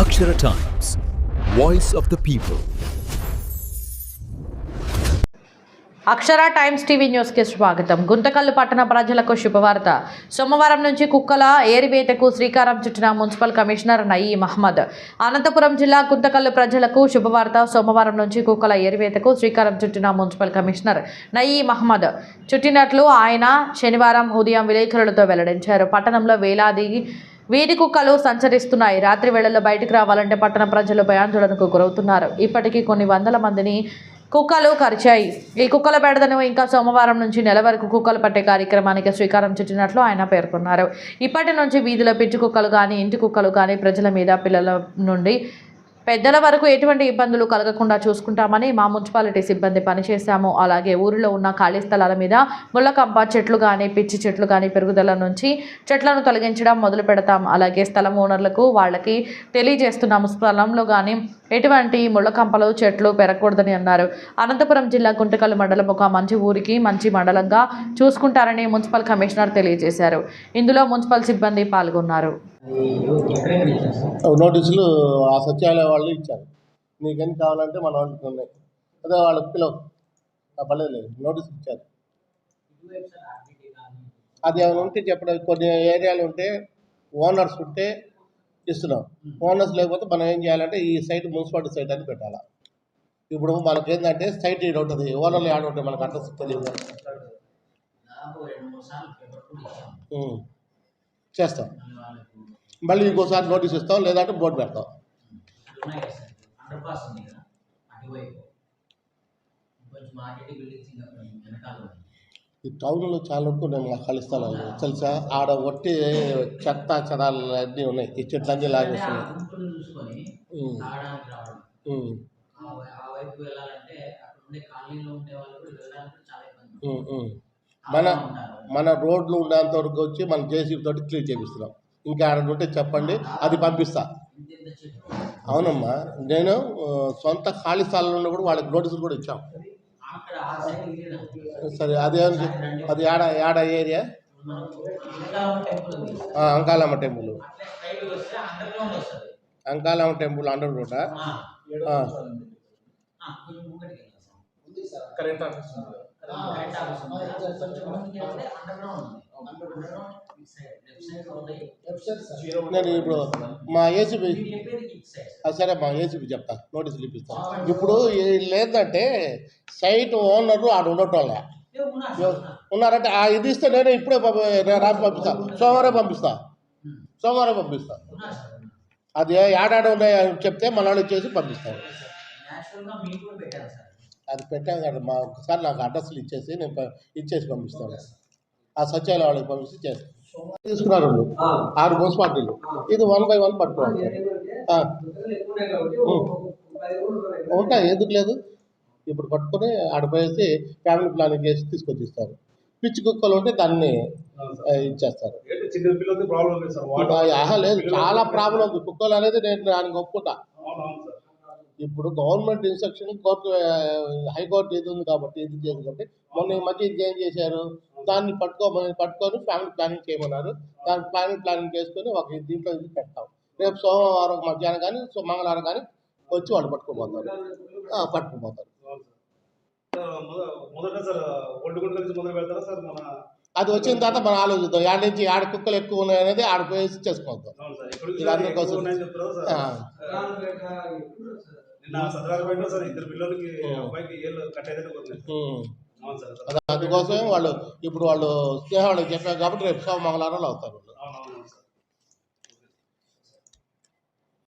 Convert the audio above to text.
Akshara Times voice of the people Akshara Times TV న్యూస్కి స్వాగతం. గుంతకల్లు పట్టణ ప్రజలకు శుభవార్త. సోమవారం నుంచి కుక్కల ఏరివేతకు శ్రీకారం చుట్టిన మున్సిపల్ కమిషనర్ నయీ మహమ్మద్ అనంతపురం జిల్లా గుంతకల్లు ప్రజలకు శుభవార్త. సోమవారం నుంచి కుక్కల ఏరివేతకు శ్రీకారం చుట్టిన మున్సిపల్ కమిషనర్ నయీ మహమ్మద్ చుట్టినట్లు ఆయన శనివారం ఉదయం విలేకరులతో వెల్లడించారు. పట్టణంలో వేలాది వీధి కుక్కలు సంచరిస్తున్నాయి. రాత్రి వేళల్లో బయటకు రావాలంటే పట్టణ ప్రజలు భయాందోళనకు గురవుతున్నారు. ఇప్పటికీ కొన్ని వందల మందిని కుక్కలు కరిచాయి. ఈ కుక్కల బెడదను ఇంకా సోమవారం నుంచి నెల వరకు కుక్కలు పట్టే కార్యక్రమానికి శ్రీకారం చుట్టినట్లు ఆయన పేర్కొన్నారు. ఇప్పటి నుంచి వీధిలో పిచ్చి కుక్కలు కానీ ఇంటి కుక్కలు కానీ ప్రజల మీద పిల్లల నుండి పెద్దల వరకు ఎటువంటి ఇబ్బందులు కలగకుండా చూసుకుంటామని మా మున్సిపాలిటీ సిబ్బంది పనిచేశాము. అలాగే ఊరిలో ఉన్న ఖాళీ స్థలాల మీద ముళ్ళకంప చెట్లు కానీ పిచ్చి చెట్లు కానీ పెరుగుదల నుంచి చెట్లను తొలగించడం మొదలు పెడతాం. అలాగే స్థలం ఓనర్లకు వాళ్ళకి తెలియజేస్తున్నాము. స్థలంలో కానీ ఎటువంటి ముళ్ళకంపలు చెట్లు పెరగకూడదని అన్నారు. అనంతపురం జిల్లా గుంటకల్లు మండలం ఒక మంచి ఊరికి మంచి మండలంగా చూసుకుంటారని మున్సిపల్ కమిషనర్ తెలియజేశారు. ఇందులో మున్సిపల్ సిబ్బంది పాల్గొన్నారు. నోటీసులు ఆ సచివాలయ వాళ్ళు ఇచ్చారు. నీకెన్ని కావాలంటే మన వాళ్ళకి ఉన్నాయి అదే వాళ్ళకి పిలవ. పర్లేదు లేదు నోటీసులు ఇచ్చారు. అది ఏమైనా ఉంటే చెప్పడం కొన్ని ఏరియాలు ఉంటే ఓనర్స్ ఉంటే ఇస్తున్నాం. ఓనర్స్ లేకపోతే మనం ఏం చేయాలంటే ఈ సైట్ మున్సిపాలిటీ సైట్ అని పెట్టాలి. ఇప్పుడు మనకి ఏంటంటే సైట్ ఈడ ఉంటుంది ఓనర్లు ఆడ ఉంటాయి మనకు అడ్రస్ తెలియదు. చేస్తాం. మళ్ళీ ఇంకోసారి నోటీస్ ఇస్తాం లేదంటే బోర్డు పెడతాం. ఈ టౌన్లో చాలా వరకు ఖాళీ స్థలాలు తెలుసా? ఆడ ఒట్టి చెత్త చెదాలు అన్నీ ఉన్నాయి. ఈ ఆ లాగేస్తున్నాయి. మన మన రోడ్లు ఉండేంత వరకు వచ్చి మనం జేసీబీ తోటి క్లీన్ చేపిస్తున్నాం. ఇంకా ఆడ ఉంటే చెప్పండి అది పంపిస్తా. అవునమ్మా నేను సొంత ఖాళీ స్థలాల్లో కూడా వాళ్ళకి నోటీసులు కూడా ఇచ్చాం. సరే అదే అది ఏడ ఏడ area? Ankalamma temple. Ankalamma temple under sir. Current office నేను ఇప్పుడు మా ఏసీబీ సరే మా ఏసీపీ చెప్తా నోటీసులు ఇప్పిస్తాను ఇప్పుడు లేదంటే సైట్ ఓనరు ఆడ ఉండటం ఉన్నారంటే ఆ ఇది ఇస్తే నేను ఇప్పుడే పంపి- నేను రాసి పంపిస్తా. సోమవారం పంపిస్తా. సోమవారం పంపిస్తా. అది ఏడాడు ఉన్నాయని చెప్తే మన వాళ్ళు పంపిస్తాను అది పెట్టాం కదా మా ఒకసారి నాకు అడ్రస్లు ఇచ్చేసి నేను ఇచ్చేసి పంపిస్తాను. ఆ సచివాలయ వాళ్ళకి పంపిస్తే చేస్తాను. తీసుకున్నారు. ఆరు మున్సిపాలిటీలు. ఇది వన్ బై వన్ పట్టుకోవాలి. ఉంటాయి ఎందుకు లేదు? ఇప్పుడు పట్టుకొని ఆడిపోయేసి ఫ్యామిలీ ప్లానింగ్ చేసి తీసుకొచ్చి ఇస్తారు పిచ్చి కుక్కలు ఉంటే దాన్ని ఇచ్చేస్తారు. లేదు చాలా ప్రాబ్లం ఉంది. కుక్కలు అనేది నేను దానికి ఒప్పుకుంటా. ఇప్పుడు గవర్నమెంట్ ఇన్స్ట్రక్షన్ కోర్టు హైకోర్టు ఇది ఉంది కాబట్టి ఇది చేసి కాబట్టి మొన్న ఈ మధ్య ఇది ఏం చేశారు? దాన్ని పట్టుకోమని పట్టుకొని ఫ్యామిలీ ప్లానింగ్ చేయమన్నారు. దాని ఫ్యామిలీ ప్లానింగ్ చేసుకొని ఒక దీంట్లో ఇది పెడతాం. రేపు సోమవారం మధ్యాహ్నం కానీ సో- మంగళవారం కానీ వచ్చి వాళ్ళు సార్ మన అది వచ్చిన తర్వాత మనం ఆలోచిద్దాం. ఆడ నుంచి ఆడ కుక్కలు ఎక్కువ ఉన్నాయి అనేది ఆడ పోయేసి చేసుకుంటాం అవును సార్. ఇక్కడ ఇది సార్ నిన్న ఇద్దరు పిల్లలకి. అబ్బాయికి ఏళ్ళు. అవును సార్ అది అందుకోసమే వాళ్ళు ఇప్పుడు వాళ్ళు స్నేహాలకు చెప్పారు కాబట్టి రేపు సోమ అవుతారు